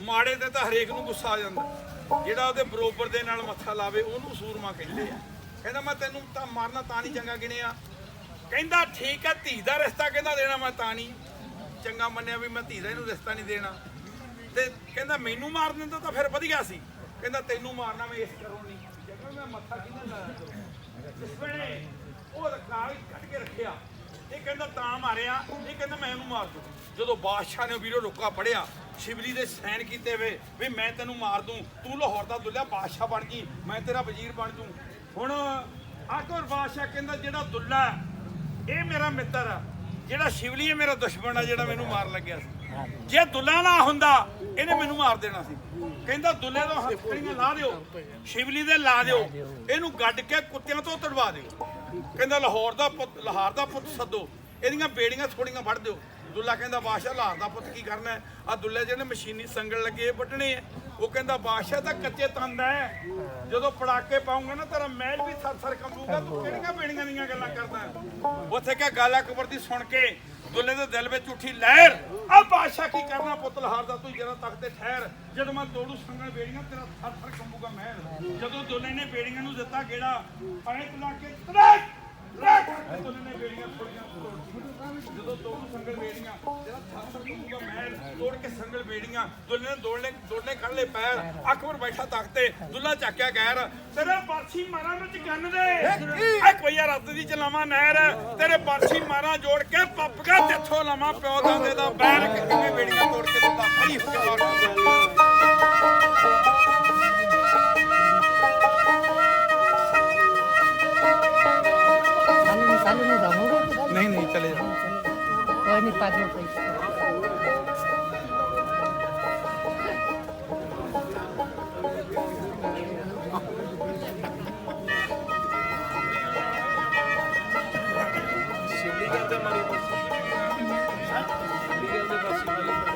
ਮਾੜੇ ਤੇ ਤਾਂ ਹਰੇਕ ਨੂੰ ਗੁੱਸਾ ਆ ਜਾਂਦਾ। ਜਿਹੜਾ ਉਹਦੇ ਬਰੋਬਰ ਦੇ ਨਾਲ ਮੱਥਾ ਲਾਵੇ, ਉਹਨੂੰ ਸੂਰਮਾ ਕਹਿੰਦੇ ਆ। ਕਹਿੰਦਾ, ਮੈਂ ਤੈਨੂੰ ਤਾਂ ਮਾਰਨਾ ਤਾਂ ਨਹੀਂ ਚੰਗਾ ਗਿਣਿਆ। ਕਹਿੰਦਾ, ਠੀਕ ਹੈ ਧੀ ਦਾ ਰਿਸ਼ਤਾ ਕਹਿੰਦਾ ਦੇਣਾ ਮੈਂ ਤਾਂ ਨਹੀਂ? ਚੰਗਾ ਮੰਨਿਆ ਵੀ ਮੈਂ ਧੀ ਦਾ ਇਹਨੂੰ ਰਿਸ਼ਤਾ ਨਹੀਂ ਦੇਣਾ। ਤੇ ਕਹਿੰਦਾ, ਮੈਨੂੰ ਮਾਰ ਦਿੰਦਾ ਤਾਂ ਫਿਰ ਵਧੀਆ ਸੀ। ਕਹਿੰਦਾ, ਤੈਨੂੰ ਮਾਰਨਾ ਮੈਂ ਇਸ ਕਰੋ ਨਹੀਂ। ਜਦੋਂ ਮੈਂ ਮੱਥਾ ਕਿਹਨਾਂ ਲਾਇਆ ਕਰੂੰ? ਇਸ ਵੇਲੇ ਉਹ ਕਾਗਜ਼ ਕੱਢ ਕੇ ਰੱਖਿਆ। ਇਹ ਕਹਿੰਦਾ ਤਾਂ ਮਾਰਿਆ, ਇਹ ਕਹਿੰਦਾ ਮੈਂ ਇਹਨੂੰ ਮਾਰ ਦੂੰ। ਜਦੋਂ ਬਾਦਸ਼ਾਹ ਨੇ ਵੀਰੋ ਰੋਕਾ ਪੜਿਆ ਸ਼ਿਵਲੀ ਦੇ ਸੈਨ ਕੀਤੇ ਵੇ, ਵੀ ਮੈਂ ਤੈਨੂੰ ਮਾਰ ਦੂੰ, ਤੂੰ ਲਾਹੌਰ ਦਾ ਦੁੱਲਾ ਬਾਦਸ਼ਾਹ ਬਣ ਗਈ, ਮੈਂ ਤੇਰਾ ਵਜ਼ੀਰ ਬਣ ਦੂੰ ਹੁਣ ਆਕਰ ਬਾਦਸ਼ਾਹ ਕਹਿੰਦਾ ਜਿਹੜਾ ਦੁੱਲਾ ਇਹ ਮੇਰਾ ਮਿੱਤਰ ਆ ਜਿਹੜਾ ਸ਼ਿਵਲੀ ਹੈ ਮੇਰਾ ਦੁਸ਼ਮਣ ਆ ਜਿਹੜਾ ਮੈਨੂੰ ਮਾਰ ਲੱਗਿਆ ਸੀ। ਜੇ ਦੁੱਲਾ ਨਾ ਹੁੰਦਾ, ਇਹਨੇ ਮੈਨੂੰ ਮਾਰ ਦੇਣਾ ਸੀ। ਕਹਿੰਦਾ ਦੁੱਲੇ ਤੋਂ ਹੱਥਕੜੀਆਂ ਲਾ ਦਿਓ, ਸ਼ਿਵਲੀ ਦੇ ਲਾ ਦਿਓ, ਇਹਨੂੰ ਗੱਡ ਕੇ ਕੁੱਤਿਆਂ ਤੋਂ ਤੜਵਾ ਦਿਓ। ਕਹਿੰਦਾ ਲਾਹੌਰ ਦਾ ਪੁੱਤ ਲਾਹੌਰ ਦਾ ਪੁੱਤ ਸੱਦੋ। ਇਹਦੀਆਂ ਬੇੜੀਆਂ ਥੋੜੀਆਂ ਵੱਢ ਦਿਓ। ਦੁੱਲਾ ਕਹਿੰਦਾ, ਬਾਦਸ਼ਾਹ, ਲਾਹੌਰ ਦਾ ਪੁੱਤ ਕੀ ਕਰਨਾ ਹੈ? ਆ ਦੁੱਲੇ ਜਿਹੜੇ ਮਸ਼ੀਨੀ ਸੰਗਲ ਲੱਗੇ ਵੱਢਣੇ ਆ ਉਹ ਕਹਿੰਦਾ, ਬਾਦਸ਼ਾਹ ਤਾਂ ਕੱਚੇ ਤੰਦ ਹੈ। ਜਦੋਂ ਪੜਾਕੇ ਪਾਉਂਗਾ ਨਾ, ਤੇਰਾ ਮਹਿਲ ਵੀ ਸਰ ਸਰ ਕੰਬੂਗਾ। ਤੂੰ ਕਿਹੜੀਆਂ ਬੇੜੀਆਂ ਦੀਆਂ ਗੱਲਾਂ ਕਰਦਾ ਉੱਥੇ ਕਿਆ ਗੱਲ ਅਕਬਰ ਦੀ ਸੁਣ ਕੇ। ਦੁੱਲੇ ਦੇ ਦਿਲ ਵਿੱਚ ਉੱਠੀ ਲਹਿਰ। ਆ ਬਾਦਸ਼ਾਹ ਕੀ ਕਰਨਾ ਪੁੱਤ ਲਹਾਰ ਦਾ? ਤੂੰ ਜਰਾ ਤੱਕ ਤੇ ਠਹਿਰ। ਜਦੋਂ ਮੈਂ ਤੋੜੂ ਸੰਗਲ ਬੇੜੀਆਂ ਤੇਰਾ ਥਰ ਥਰ ਕੰਬੂਗਾ ਮਹਿਲ। ਜਦੋਂ ਦੁੱਲੇ ਨੇ ਬੇੜੀਆਂ ਨੂੰ ਦਿੱਤਾ ਗੇੜਾ ਪਾਣੀ ਲਾ ਕੇ ਤਰਕ ਤਰਕ ਜਦੋਂ ਤੋੜੂ ਸੰਗਲ ਬੇੜੀਆਂ ਤੇਰਾ ਥਰ ਥਰ ਕੰਬੂਗਾ ਤੋੜ ਕੇ ਸੰਗਲ ਬੇੜੀਆਂ ਦੁੱਲੇ ਨੇ ਦੋੜਨੇ ਦੋੜਨੇ ਕੱਢ ਲਏ ਪੈਰ ਅਕਬਰ ਬੈਠਾ ਤਖਤ ਦੁੱਲਾ ਚੱਕਿਆ ਗੈਰ ਤੇਰੇ ਪਰਛੀ ਮਾਰਾਂ ਵਿੱਚ ਕੰਨ ਦੇ ਐ ਕੋਈ ਰੱਤ ਦੀ ਚਲਾਵਾਂ ਨਹਿਰ ਤੇਰੇ ਪਰਛੀ ਮਾਰਾਂ ਜੋੜ ਕੇ ਪੱਪ ਗਿਆ ਜਿੱਥੋਂ ਲਵਾਂ ਪਿਓ ਦਾਦੇ ਦਾ ਬੈਰ ਕਿਵੇਂ ਬੇੜੀਆਂ ਤੋੜ ਕੇ ਦਿੱਤਾ ਫੜੀ ਹੋ ਕੇ ਦਿਓ ਕੋਈ ਸ਼ਿਵਲੀ ਕਹਿੰਦੇ ਮਾਰੀ ਸ਼ਿਵਲੀ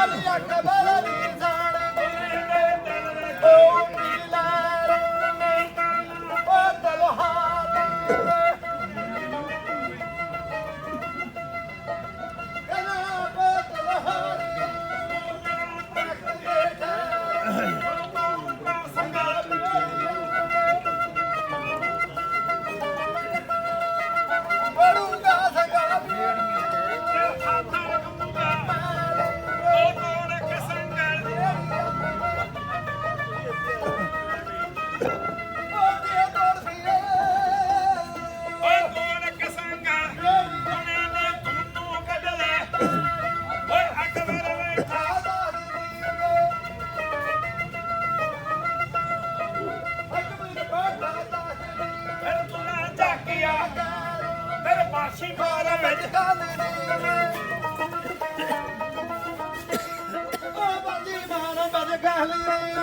Vamos acabar!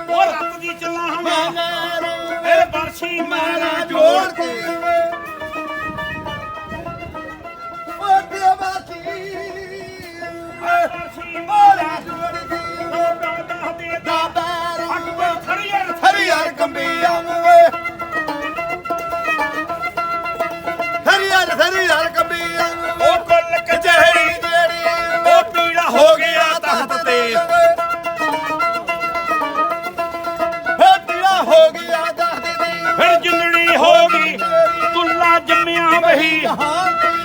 ਉਹ ਰੱਤ ਦੀ ਚੱਲਾਂ ਫਿਰ ਬਰਸ਼ੀ ਮਾਰਾ ਜੋੜ ਕੇ ਬਰਸ਼ੀ ਮਾਰਾ ਜੰਮਿਆ ਵਹੀ। ਜਹਾਂ ਤੇ